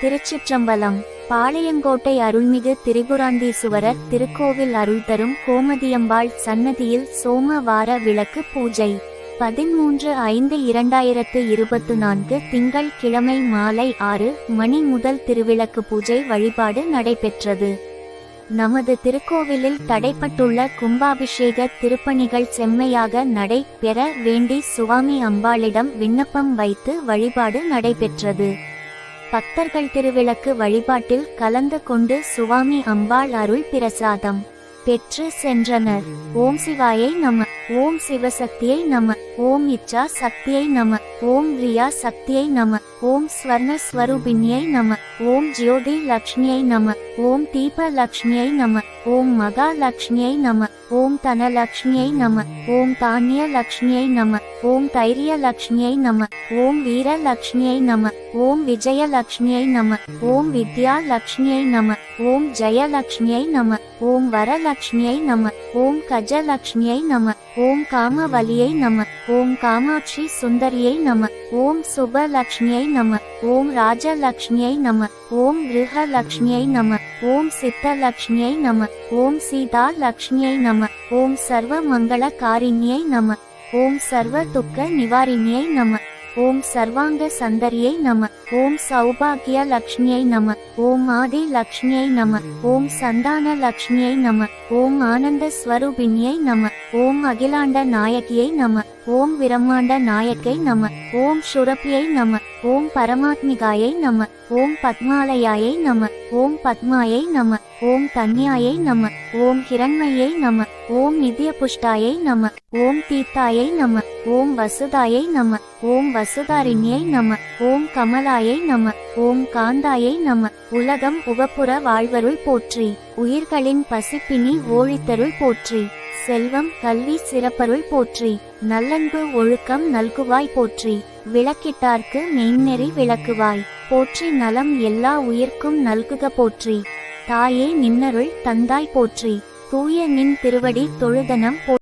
திருச்சிற்றம்பலம் பாளையங்கோட்டை அருள்மிகு திரிபுராந்தீசுவரர் திருக்கோவில் அருள் தரும் கோமதியம்பாள் சன்னதியில் சோமவார விளக்கு பூஜை. பதிமூன்று ஐந்து இரண்டாயிரத்து இருபத்து நான்கு திங்கள் கிழமை மாலை ஆறு மணி முதல் திருவிளக்கு பூஜை வழிபாடு நடைபெற்றது. நமது திருக்கோவிலில் தடைப்பட்டுள்ள கும்பாபிஷேக திருப்பணிகள் செம்மையாக நடைபெற வேண்டி சுவாமி அம்பாளிடம் விண்ணப்பம் வைத்து வழிபாடு நடைபெற்றது. பக்தர்கள் திருவிளக்கு வழிபாட்டில் கலந்து கொண்டு சுவாமி அம்பாள் அருள் பிரசாதம் பெற்று சென்றனர். ஓம் சிவாயை நம ஓம் சிவசக்தியை நம ஓம் இச்சா சக்தியை நம ஓம் ரியா சக்தியை நம ஓம் ஸ்வர்ண ஸ்வரூபிணியை நம ஓம் ஜோதி லக்ஷ்மியை நம ஓம் தீப லக்ஷ்மியை நம ஓம் மகாலட்சுமியை நம ஓம் தனலக்ஷ்மியை நம ஓம் தானிய லக்ஷ்மியை நம ஓம் தைரிய லக்ஷ்மியை நம ஓம் வீர லக்ஷ்மியை நம ஓம் விஜயலக்ஷ்மியை நம ஓம் வித்யா லக்ஷ்மியை நம ஓம் ஜெயலக்ஷ்மியை நம ஓம் வரலக்ஷ்மியை நம ஓம் கஜலக்ஷ்மியை நம ஓம் காமவலியை நம ஓம் காமாட்சி சுந்தரியை நம ஓம் சுபலக்ஷ்மியை நம ஓம் ராஜலக்ஷ்மியை நம ஓம் கிருஹலக்ஷ்மியை நம ஓம் சித்தலக்ஷ்மியை நம ஓம் சீதா லக்ஷ்மியை நம ஓம் சர்வ மங்கள காரிணியை நம ஓம் சர்வ துக்க நிவாரிணியை நம ஓம் சர்வாங்க சந்தரியை நம ஓம் சௌபாகிய லக்ஷ்மியை நம ஓம் ஆதி லக்ஷ்மியை நம ஓம் சந்தான லக்ஷ்மியை நம ஓம் ஆனந்த ஸ்வரூபிணியை நம ஓம் அகிலாண்ட நாயகியை நம ஓம் பிரம்மாண்ட நாயக்கை நம ஓம் சுரப்பியை நம ஓம் பரமாத்மிகாயை நம ஓம் பத்மாலயாயை நம ஓம் பத்மாயை நம ஓம் தன்யாயை நம ஓம் கிரண்மையை நம ஓம் நித்ய புஷ்டாயை நம ஓம் தீத்தாயை நம ஓம் வசுதாயை நம ஓம் வசுதாரிணியை நம ஓம் கமலாயை நம ஓம் காந்தாயை நம உலகம் உவப்புற வாழ்வருள் போற்றி உயிர்களின் பசிப்பினி ஓழித்தருள் போற்றி செல்வம் கல்வி சிறப்பருள் போற்றி. நல்லன்பு ஒழுக்கம் நல்குவாய் போற்றி. விளக்கிட்டார்க்கு மெய்நெறி விளக்குவாய். போற்றி நலம் எல்லா உயிர்க்கும் நல்குக போற்றி. தாயே நின்னருள் தந்தாய் போற்றி. தூய நின் திருவடி தொழுதனம் போற்றி